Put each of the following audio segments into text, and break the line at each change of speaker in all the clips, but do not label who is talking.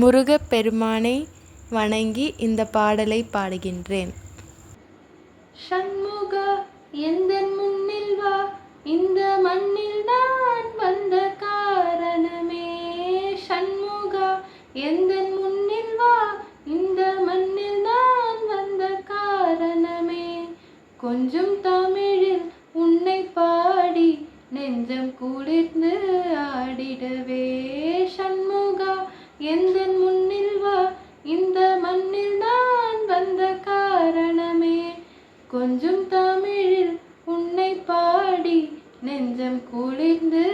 முருகப் பெருமானை வணங்கி இந்த பாடலை பாடுகின்றேன்.
சண்முகா எந்தன் முன்னில் வா? இந்த மண்ணில் நான் வந்த காரணமே. சண்முகா எந்தன் முன்னில் வா? இந்த மண்ணில் நான் வந்த காரணமே. கொஞ்சம் தமிழில் உன்னை பாடி நெஞ்சம் குளிர்ந்து ஆடிடவே. சண்முகா எந்த கொஞ்சம் தமிழில் உன்னை பாடி நெஞ்சம் குளிர்ந்து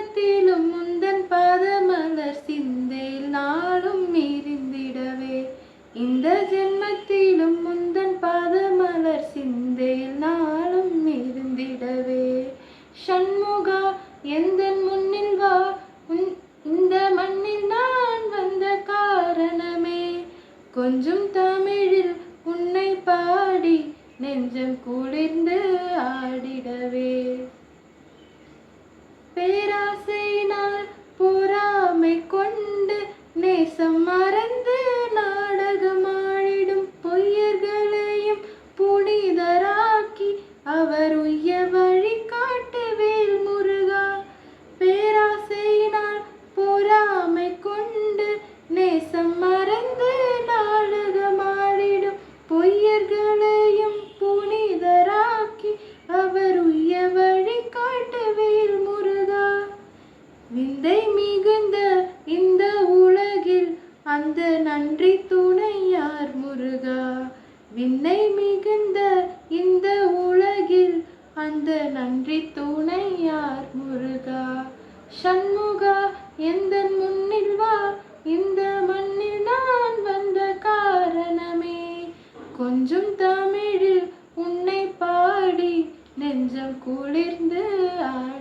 ஜென்மத்திலும் முந்தன் பாதமலர் சிந்தையில் நாளும் இருந்திடவே இந்த ஜென்மத்திலும் முந்தன் பாதமலர் சிந்தையில் நாளும் இருந்திடவே சண்முகா எந்த முன்னில் வா? இந்த மண்ணில் நான் வந்த காரணமே. கொஞ்சம் தமிழில் உன்னை பாடி நெஞ்சம் குளிர்ந்து ஆடிடவே. நேசம் மறந்து நாடகமாடிடும் பொய்யர்களையும் புனிதராக்கி அவர் உய்ய வழி காட்டுவேல் முருகா. பேராசையினால் பொறாமை கொண்டு நேசம் மறந்து நாடகமாடிடும் பொய்யர்களையும் நன்றி துணையார் முருகா. விண்ணை மிகுந்த இந்த உலகில் அந்த நன்றி துணையார் முருகா. சண்முகா எந்த முன்னில் வா? இந்த மண்ணில் நான் வந்த காரணமே. கொஞ்சம் தமிழில் உன்னை பாடி நெஞ்சம் குளிர்ந்து ஆடி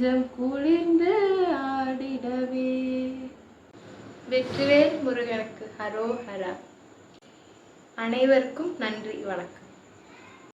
நெஞ்சம் குளிர்ந்து ஆடிடவே.
வெற்றிவேல் முருகனுக்கு ஹரோ ஹரா. அனைவருக்கும் நன்றி வணக்கம்.